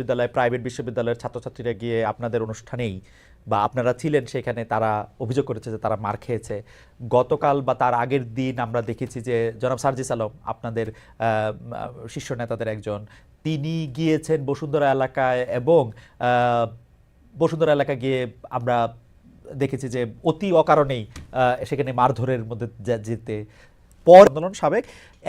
বিদ্যালয় প্রাইভেট বিশ্ববিদ্যালয়ের ছাত্রছাত্রীরা গিয়ে আপনাদের অনুষ্ঠানেই বা আপনারা ছিলেন সেখানে তারা অভিযোগ করেছে যে তারা মার খেয়েছে। গতকাল বা তার আগের দিন আমরা দেখেছি যে জনাব সার্জিস আলম, আপনাদের শীর্ষ নেতাদের একজন, তিনি গিয়েছেন বসুন্ধরা এলাকায় এবং বসুন্ধরা এলাকায় গিয়ে আমরা দেখেছি যে অতি অকারণেই সেখানে মারধরের মধ্যে যেতে পর আন্দোলন সাবেক,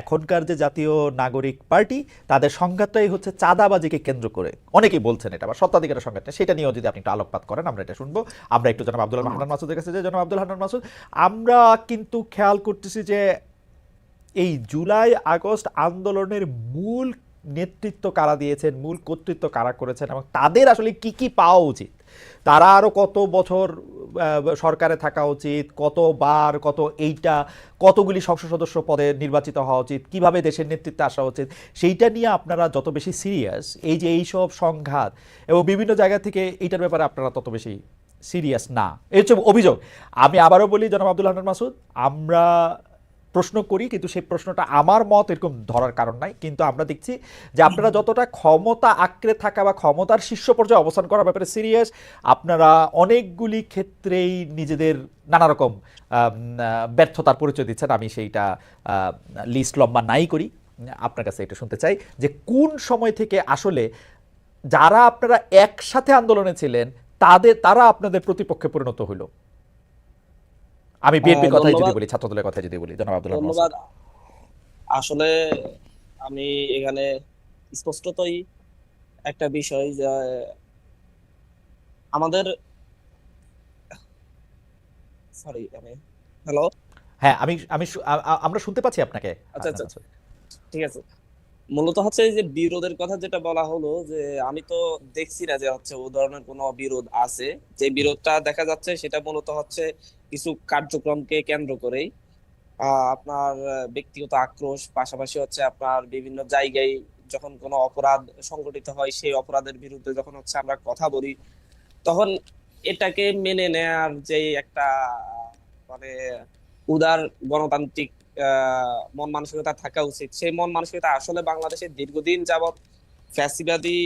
এখনকার যে জাতীয় নাগরিক পার্টি, তাদের সংঘাতটাই হচ্ছে চাঁদাবাজিকে কেন্দ্র করে। অনেকেই বলছেন এটা বা সত্ত্বাধিকারের সংঘাতটা। সেটা নিয়েও যদি আপনি একটু আলোকপাত করেন, আমরা এটা শুনব। আমরা একটু জনাব আব্দুল হান্নান মাসুদের কাছে যে জনাব আব্দুল হান্নান মাসুদ, আমরা কিন্তু খেয়াল করতেছি যে এই জুলাই আগস্ট আন্দোলনের মূল নেতৃত্ব কারা দিয়েছেন, মূল কর্তৃত্ব কারা করেছেন এবং তাদের আসলে কি কি পাওয়া উচিত? তারা আরও কত বছর সরকারে থাকা উচিত কতবার কত এইটা, কতগুলি সংসদ সদস্য পদে নির্বাচিত হওয়া উচিত, কীভাবে দেশের নেতৃত্বে আসা উচিত, সেইটা নিয়ে আপনারা যত বেশি সিরিয়াস এই যে এইসব সংঘাত এবং বিভিন্ন জায়গা থেকে এইটার ব্যাপারে আপনারা তত বেশি সিরিয়াস না। এই হচ্ছে অভিযোগ। আমি আবারও বলি, জনাব আব্দুল মাসুদ, আমরা প্রশ্ন করি, কিন্তু সেই প্রশ্নটা আমার মত এরকম ধরার কারণ নাই। কিন্তু আমরা দেখছি যে আপনারা যতটা ক্ষমতা আঁকড়ে থাকা বা ক্ষমতার শীর্ষ পর্যায়ে অবস্থান করার ব্যাপারে সিরিয়াস আপনারা অনেকগুলি ক্ষেত্রেই নিজেদের নানা রকম ব্যর্থতার পরিচয় দিচ্ছেন। আমি সেইটা লিস্ট লম্বা নাই করি। আপনার কাছে এটা শুনতে চাই যে কোন সময় থেকে আসলে যারা আপনারা একসাথে আন্দোলনে ছিলেন, তাদের, তারা আপনাদের প্রতিপক্ষে পরিণত হলো আমি বিএনপির কথাই যদি। বলি ছাত্রদলের কথা যদি বলি জনাব আব্দুল ধন্যবাদ। আসলে আমি এখানে স্পষ্টতই একটা বিষয় যে আমাদের সরি আমি হ্যালো হ্যাঁ আমি আমি আমরা শুনতে পাচ্ছি আপনাকে। আচ্ছা, আচ্ছা। ঠিক আছে। মূলত হচ্ছে যে বিরোধের কথা যেটা বলা হলো যে আমি তো দেখছি না যে হচ্ছে ও ধরনের কোনো বিরোধ আছে। যে বিরোধটা দেখা যাচ্ছে সেটা মূলত হচ্ছে কিছু কার্যক্রমকে কেন্দ্র করেই আপনার ব্যক্তিগত আক্রোশ, পাশাপাশি হচ্ছে আপনার বিভিন্ন জায়গায় যখন কোনো অপরাধ সংঘটিত হয়, সেই অপরাধের বিরুদ্ধে যখন হচ্ছে আমরা কথা বলি, তখন এটাকে মেনে নেয়ার যে একটা মানে উদার গণতান্ত্রিক মন মানসিকতা থাকা উচিত। সেই মন মানসিকতা আসলে বাংলাদেশে দীর্ঘদিন যাবৎ ফ্যাসিবাদী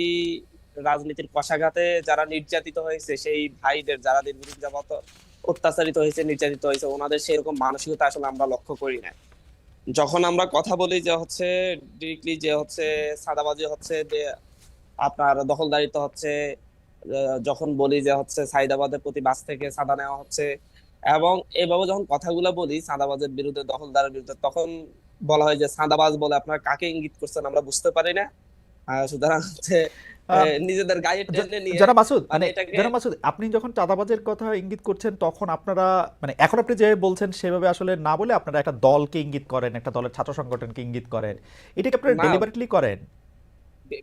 রাজনীতির কষাঘাতে যারা নির্যাতিত হয়েছে, সেই ভাইদের যারা দীর্ঘদিন যাবৎ অত্যাচারিত হয়েছে, নির্যাতিত হয়েছে, ওনাদের সেরকম মানসিকতা আসলে আমরা লক্ষ্য করি না যখন আমরা কথা বলি যে হচ্ছে ডিরেক্টলি যে হচ্ছে সাদাবাজি হচ্ছে, যে আপনার দখলদারিত্ব হচ্ছে যখন বলি যে হচ্ছে সাইদাবাদের প্রতি বাস থেকে সাদা নেওয়া হচ্ছে, এবং এভাবে যখন কথাগুলো বলি সাদাবাজের বিরুদ্ধে, দখলদারের বিরুদ্ধে, তখন বলা হয় যে সাদাবাজ বলে আপনারা কাকে ইঙ্গিত করছেন আমরা বুঝতে পারি না। সুতরাং হচ্ছে নিজেদের গায়ে টেনে নিয়ে যারা মাসুদ মানে যারা মাসুদ আপনি যখন চাঁদাবাজের কথা ইঙ্গিত করছেন তখন আপনারা মানে এখন আপনি যে বলছেন সেভাবে আসলে না বলে আপনারা একটা দলকে ইঙ্গিত করেন একটা দলের ছাত্র সংগঠনকে ইঙ্গিত করেন। এটাকে আপনারা ডেলিভারেটলি করেন?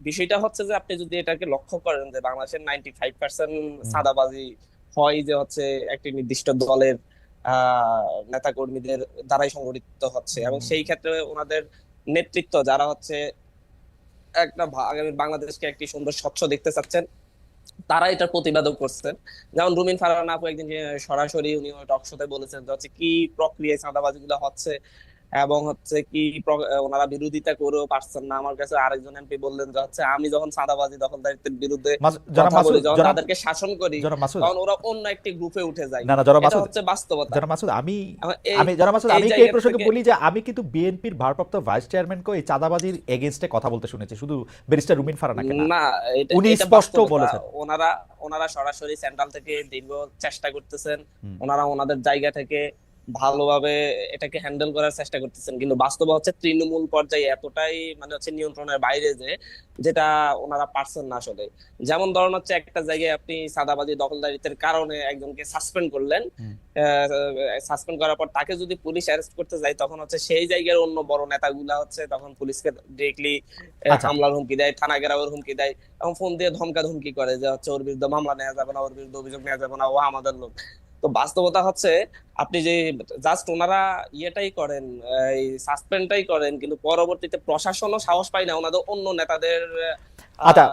বিষয়টা হচ্ছে যে আপনি যদি এটাকে লক্ষ্য করেন যে বাংলাদেশের নাইনটি ফাইভ পার্সেন্ট সাদাবাজি হয় যে হচ্ছে একটি নির্দিষ্ট দলের আহ নেতা কর্মীদের দ্বারাই সংগঠিত হচ্ছে। এবং সেই ক্ষেত্রে ওনাদের নেতৃত্ব যারা হচ্ছে একটা আগামী বাংলাদেশকে একটি সুন্দর স্বচ্ছ দেখতে চাচ্ছেন। তারা এটার প্রতিবাদও করছেন যেমন রুমিন ফারহান আপু একদিন সরাসরি উনি টক শোতে বলেছেন যে হচ্ছে কি প্রক্রিয়ায় চাঁদাবাজি গুলো হচ্ছে এবং হচ্ছে কি ওনারা বিরোধিতা করেও পারছেন না। আমার কাছে আরেকজন এমপি বললেন যে হচ্ছে আমি যখন চাঁদাবাজি দখলদারিত্বের বিরুদ্ধে কথা বলি যখন তাদেরকে শাসন করি তখন ওরা অন্য একটি গ্রুপে উঠে যায়। না না জনাব মাসুদ হচ্ছে বাস্তবতা। জনাব মাসুদ আমি আমি জনাব মাসুদ আমি এই প্রসঙ্গে বলি যে আমি কিন্তু বিএনপির ভারপ্রাপ্ত ভাইস চেয়ারম্যানকে এই চাঁদাবাজির এগেইনস্টে কথা বলতে শুনেছি। শুধু ব্যারিস্টার রুমিন ফারানাকে না। না উনি স্পষ্ট বলেছেন। ওনারা ওনারা সরাসরি সেন্ট্রাল থেকে দীর্ঘ চেষ্টা করতেছেন। ওনারা ওনাদের জায়গা থেকে ভালোভাবে এটাকে হ্যান্ডেল করার চেষ্টা করতেছেন কিন্তু বাস্তবে হচ্ছে তৃণমূল পর্যায়ে এতটাই মানে হচ্ছে নিয়ন্ত্রণের বাইরে যে যেটা ওনারা পারছেন না আসলে যেমন ধরুন হচ্ছে একটা জায়গায় আপনি সাদাবাজি দখলদারিত্বের কারণে একজনকে সাসপেন্ড করলেন। সাসপেন্ড করার পর তাকে যদি পুলিশ অ্যারেস্ট করতে যায় তখন হচ্ছে সেই জায়গার অন্য বড় নেতাগুলা হচ্ছে তখন পুলিশকে ডিরেক্টলি আচ্ছা। হামলার হুমকি দেয় থানা ঘেরাওয়ের হুমকি দেয় এবং ফোন দিয়ে ধমকা ধমকি করে যে হচ্ছে ওর বিরুদ্ধে মামলা নেওয়া যাবে না ওর বিরুদ্ধে অভিযোগ নেওয়া যাবে না ও আমাদের লোক তো বাস্তবতা হচ্ছে আপনি যে জাস্ট ওনারা ইয়েটাই করেন এই সাসপেন্ডটাই করেন কিন্তু পরবর্তীতে প্রশাসনও সাহস পায় না ওনাদের অন্য নেতাদের আচ্ছা।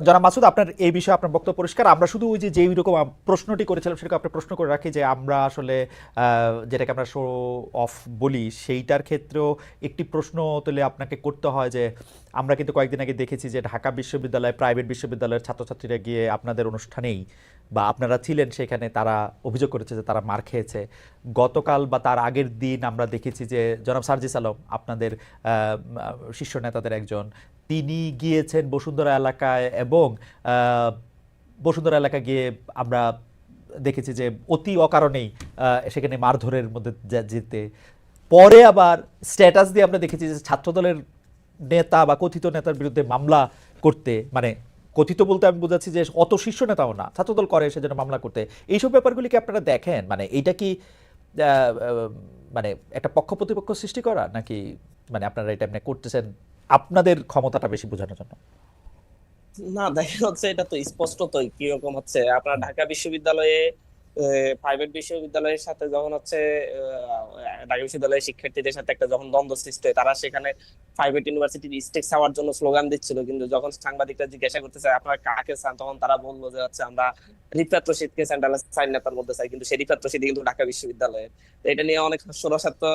জনাব মাসুদ আপনার এই বিষয়ে আপনার বক্তব্য পরিষ্কার আমরা শুধু ওই যে যেই রকম প্রশ্নটি করেছিলাম সেটাকে আপনার প্রশ্ন করে রাখি যে আমরা আসলে যেটাকে আমরা শো অফ বলি সেইটার ক্ষেত্রেও একটি প্রশ্ন তুলে আপনাকে করতে হয় যে আমরা কিন্তু কয়েকদিন আগে দেখেছি যে ঢাকা বিশ্ববিদ্যালয় প্রাইভেট বিশ্ববিদ্যালয়ের ছাত্রছাত্রীরা গিয়ে আপনাদের অনুষ্ঠানেই বা আপনারা ছিলেন সেখানে, তারা অভিযোগ করেছে যে তারা মার খেয়েছে। গতকাল বা তার আগের দিন আমরা দেখেছি যে জনাব সার্জিস আলম, আপনাদের শীর্ষ নেতাদের একজন, তিনি গিয়েছেন বসুন্ধরা এলাকায় এবং বসুন্ধরা এলাকা গিয়ে আমরা দেখেছি যে অতি অকারণেই সেখানে মারধরের মধ্যে যেতে। পরে আবার স্ট্যাটাস দিয়ে আমরা দেখেছি যে ছাত্রদলের নেতা বা কথিত নেতার বিরুদ্ধে মামলা করতে মানে কথিত বলতে আমি বোঝাচ্ছি যে অত শীর্ষ নেতাও না, ছাত্রদল করে, সেজন্য মামলা করতে। এইসব ব্যাপারগুলি কি আপনারা দেখেন? মানে এইটা কি মানে একটা পক্ষ প্রতিপক্ষ সৃষ্টি করা, নাকি মানে আপনারা এটা এমনি করতেছেন আপনাদের ক্ষমতাটা বেশি বোঝানোর জন্য? না, দেখা যাচ্ছে এটা তো স্পষ্টতই কীরকম হচ্ছে। আপনার ঢাকা বিশ্ববিদ্যালয়ে প্রাইভেট বিশ্ববিদ্যালয়ের সাথে যখন হচ্ছে ঢাকা বিশ্ববিদ্যালয়ের শিক্ষার্থীদের সাথে একটা যখন দ্বন্দ্ব সৃষ্টি হয়, তারা সেখানে প্রাইভেট ইউনিভার্সিটির স্টেক্স হওয়ার জন্য স্লোগান দিচ্ছিল। কিন্তু যখন সাংবাদিকরা জিজ্ঞাসা করতেছে, আপনারা কাকে চান? তখন তারা বলল যে হচ্ছে, আমরা রিফাত রশিদকে সাইন নেতার মধ্যে চাই। কিন্তু সেই রিফাত কিন্তু ঢাকা বিশ্ববিদ্যালয়ের। এটা নিয়ে অনেক ষোড়শাত্ম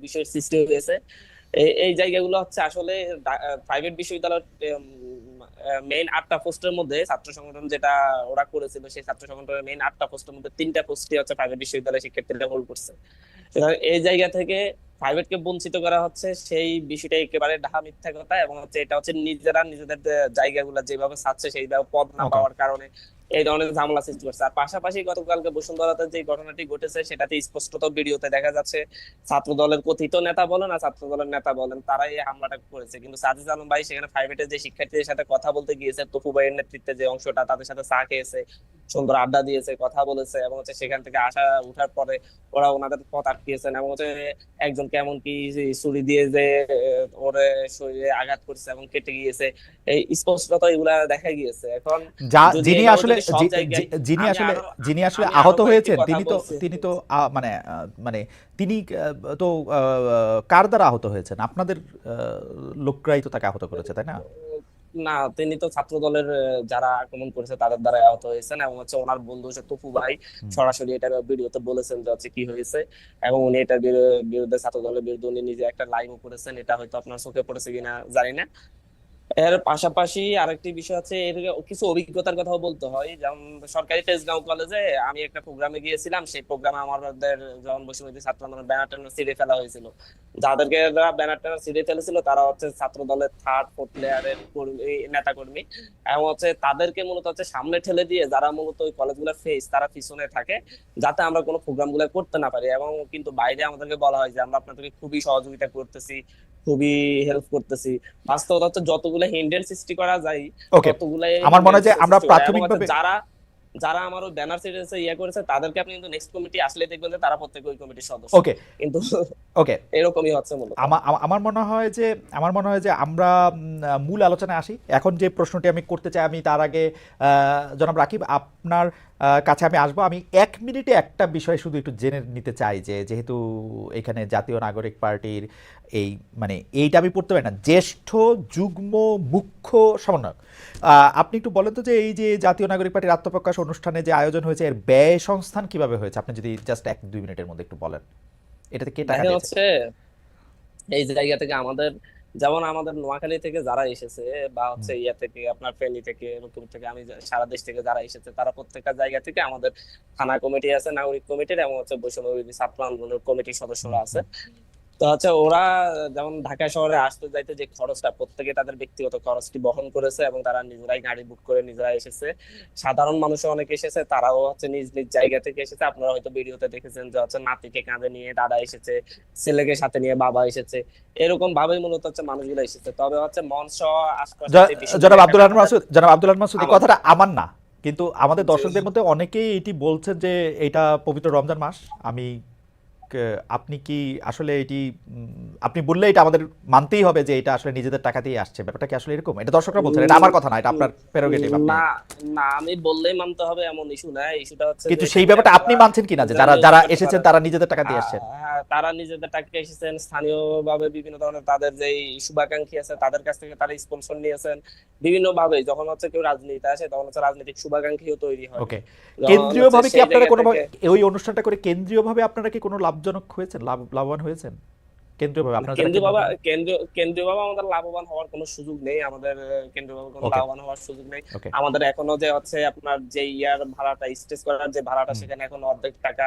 বিষয়ের সৃষ্টি হয়েছে। এই- জায়গাগুলো হচ্ছে আসলে প্রাইভেট বিশ্ববিদ্যালয়ের মেইন আটটা পোস্টের মধ্যে ছাত্র সংগঠন যেটা ওরা করেছিল সেই ছাত্র সংগঠনের মেইন আটটা পোস্টের মধ্যে তিনটা পোস্টই হচ্ছে প্রাইভেট বিশ্ববিদ্যালয়ের শিক্ষার্থীরা হোল্ড করছে। এই জায়গা থেকে প্রাইভেটকে বঞ্চিত করা হচ্ছে সেই বিষয়টা একেবারে ঢাকা মিথ্যা কথা এবং হচ্ছে এটা হচ্ছে নিজেরা নিজেদের জায়গাগুলো যেভাবে ছাড়ছে সেইভাবে পদ না পাওয়ার কারণে এই ধরনের ঝামেলা সৃষ্টি করছে। আর পাশাপাশি গতকালকে বসুন্ধরাতে যে ঘটনাটি ঘটেছে সেটাতে স্পষ্টত ভিডিওতে দেখা যাচ্ছে ছাত্র দলের কথিত নেতা বলেন আর ছাত্র দলের নেতা বলেন তারাই এই হামলাটা করেছে। কিন্তু সাজিদ আলম ভাই সেখানে প্রাইভেটে যে শিক্ষার্থীদের সাথে কথা বলতে গিয়েছে তপু ভাইয়ের নেতৃত্বে যে অংশটা তাদের সাথে চা খেয়েছে সুন্দর আড্ডা দিয়েছে কথা বলেছে এবং হচ্ছে সেখান থেকে আসা উঠার পরে ওরা ওনাদের পথ আটকিয়েছেন এবং হচ্ছে একজন কেমন কি ছুরি দিয়ে যে ওরে শরীরে আঘাত করছে এবং কেটে গিয়েছে এই স্পষ্টত এগুলা দেখা গিয়েছে। এখন যিনি আসলে সব জায়গায়- যিনি আসলে যিনি আসলে আহত হয়েছেন তিনি তো তিনি তো মানে মানে তিনি তো কার দ্বারা আহত হয়েছেন? আপনাদের লোকরাই তো তাকে আহত করেছে তাই না? না তিনি তো ছাত্র দলের যারা আক্রমণ করেছে তাদের দ্বারা আহত হয়েছেন এবং হচ্ছে ওনার বন্ধু হচ্ছে তপু ভাই সরাসরি এটা ভিডিওতে বলেছেন যে হচ্ছে কি হয়েছে এবং উনি এটার বিরুদ্ধে ছাত্র দলের বিরুদ্ধে উনি নিজে একটা লাইভও করেছেন এটা হয়তো আপনার চোখে পড়েছে কিনা জানি না। এর পাশাপাশি আরেকটি বিষয় আছে এর কিছু অভিজ্ঞতার কথাও বলতে হয়। যেমন সরকারি তেজগাঁও কলেজে আমি একটা প্রোগ্রামে গিয়েছিলাম। সেই প্রোগ্রামে আমাদের যখন বসুমতী ছাত্র আন্দোলনের ব্যানার ছিঁড়ে ফেলা হয়েছিল। যাদেরকে ব্যানার ছিঁড়ে ফেলেছিল, তারা হচ্ছে ছাত্র দলের থার্ড ফোর্থ লেয়ারের নেতা কর্মী এবং হচ্ছে তাদেরকে মূলত হচ্ছে সামনে ঠেলে দিয়ে যারা মূলত ওই কলেজগুলোর ফেস তারা পিছনে থাকে, যাতে আমরা কোনো প্রোগ্রামগুলো করতে না পারি। এবং কিন্তু বাইরে আমাদেরকে বলা হয় যে, আমরা আপনাদেরকে খুবই সহযোগিতা করতেছি। খুবই হেল্প করতেছি। বাস্তবতা হচ্ছে যতগুলো হিন্ডেন সৃষ্টি করা যায় ততগুলাই আমার মনে হয় যে আমরা প্রাথমিকভাবে- যারা যারা আমার ওই ব্যানার সিরিজে ইয়ে করেছে তাদেরকে আপনি কিন্তু নেক্সট কমিটি আসলে দেখবেন যে তারা প্রত্যেক ওই কমিটির সদস্য। ওকে কিন্তু ওকে এরকমই হচ্ছে মূলত। আমার মনে হয় যে আমার মনে হয় যে আমরা মূল আলোচনায় আসি। এখন যে প্রশ্নটি আমি করতে চাই আমি তার আগে আহ, জনাব রাকিব আপনার কাছে আমি আসব। আমি এক মিনিটে একটা বিষয় শুধু একটু জেনে নিতে চাই যে যেহেতু এখানে জাতীয় নাগরিক পার্টির এই মানে এইটা আমি পড়তে পারি না জ্যেষ্ঠ যুগ্ম মুখ্য সমন্বয়ক। আপনি একটু বলেন তো যে এই যে জাতীয় নাগরিক পার্টির আত্মপ্রকাশ অনুষ্ঠানে যে আয়োজন হয়েছে এর ব্যয় সংস্থান কীভাবে হয়েছে? আপনি যদি জাস্ট এক দুই মিনিটের মধ্যে একটু বলেন। এটাতে কে টাকা দিয়েছে? হচ্ছে এই জায়গা থেকে আমাদের যেমন আমাদের নোয়াখালী থেকে যারা এসেছে বা হচ্ছে ইয়া থেকে আপনার ফেনী থেকে নতুন থেকে আমি সারা দেশ থেকে যারা এসেছে তারা প্রত্যেকটা জায়গা থেকে আমাদের থানা কমিটি আছে নাগরিক কমিটির এবং হচ্ছে বৈষম্য ছাত্র আন্দোলনের কমিটির সদস্যরা আছে। তো হচ্ছে ওরা যেমন ঢাকা শহরে আসতে যাইতে যে খরচটা প্রত্যেকে তাদের ব্যক্তিগত খরচটি বহন করেছে এবং তারা নিজেরাই গাড়ি বুক করে নিজেরাই এসেছে। সাধারণ মানুষও অনেক এসেছে তারাও হচ্ছে নিজ নিজ জায়গা থেকে এসেছে। আপনারা হয়তো ভিডিওতে দেখেছেন যে হচ্ছে নাতিকে কাঁধে নিয়ে দাদা এসেছে ছেলেকে সাথে নিয়ে বাবা এসেছে। এরকম ভাবেই মূলত হচ্ছে মানুষগুলো এসেছে। তবে হচ্ছে মঞ্চ জনাব আব্দুল রহমান মাসুদ জনাব আব্দুল রহমান মাসুদ কথাটা আমার না। কিন্তু আমাদের দর্শকদের মধ্যে অনেকেই এটি বলছেন যে এটা পবিত্র রমজান মাস। আমি আপনি কি আসলে এটি আপনি বললে এটা আমাদের মানতেই হবে যে এটা আসলে নিজেদের টাকা দিয়ে আসছে। ব্যাপারটা কি আসলে এরকম? এটা দর্শকরা বলছেন এটা আমার কথা না এটা আপনার প্রেরোগেটিভ না না আমি বললেই মানতে হবে এমন ইস্যু না ইস্যুটা হচ্ছে কিন্তু সেই ব্যাপারটা আপনি মানছেন কিনা যে যারা যারা এসেছেন তারা নিজেদের টাকা দিয়ে আসছেন? হ্যাঁ, তারা নিজেদের টাকা এসেছেন। স্থানীয়ভাবে বিভিন্ন ধরনের তাদের যে শুভাকাঙ্ক্ষী আছে তাদের কাছ থেকে তারা স্পন্সর নিয়েছেন। বিভিন্ন ভাবে যখন হচ্ছে কেউ রাজনীতি আসে তখন হচ্ছে রাজনৈতিক শুভাকাঙ্ক্ষীও তৈরি হয়। ওকে। কেন্দ্রীয়ভাবে কি আপনারা কোনো ওই অনুষ্ঠানটা করে কেন্দ্রীয়ভাবে আপনারা কি কোনো লাভজনক হয়েছেন? লাভ লাভবান হয়েছেন? কেন্দ্রীয়ভাবে আপনারা কেন্দ্রীয় বাবা কেন্দ্রীয় কেন্দ্রীয় বাবা আমাদের লাভবান হওয়ার কোনো সুযোগ নেই। আমাদের কেন্দ্রীয় বাবা কোনো লাভবান হওয়ার সুযোগ নেই। আমাদের এখনও যে হচ্ছে আপনার যে ইয়ার ভাড়াটা স্টেজ করার যে ভাড়াটা সেখানে এখন অর্ধেক টাকা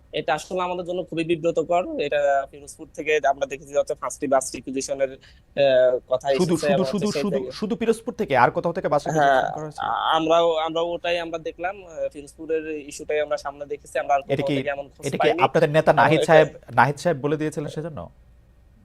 এটা আসলে আমাদের জন্য খুবই বিব্রতকর। এটা ফিরোজপুর থেকে আমরা দেখেছি যে হচ্ছে পাঁচটি বাস রিকুইজিশনের কথা শুধু শুধু শুধু শুধু ফিরোজপুর শুধু পিরোজপুর থেকে আর কোথাও থেকে বাস আমরা আমরাও ওটাই আমরা দেখলাম। ফিরোজপুরের ইস্যুটাই আমরা সামনে দেখেছি। আমরা আর এটা কোথাও কি থেকে এমন খোঁজ এটা কি পাইনি। আপনাদের নেতা নাহিদ সাহেব নাহিদ সাহেব বলে দিয়েছিলেন সেজন্য?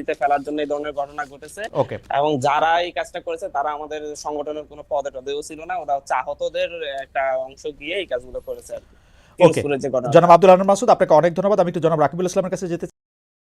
পরিস্থিতিতে ফেলার জন্য এই ধরনের ঘটনা ঘটেছে। ওকে এবং যারা এই কাজটা করেছে তারা আমাদের সংগঠনের কোনো পদে টদেও ছিল না। ওরা চাহতদের আহতদের একটা অংশ গিয়ে এই কাজগুলো করেছে আর কি। জনাব আব্দুল আহমান মাসুদ আপনাকে অনেক ধন্যবাদ। আমি একটু জনাব রাকিবুল ইসলামের কাছে যেতে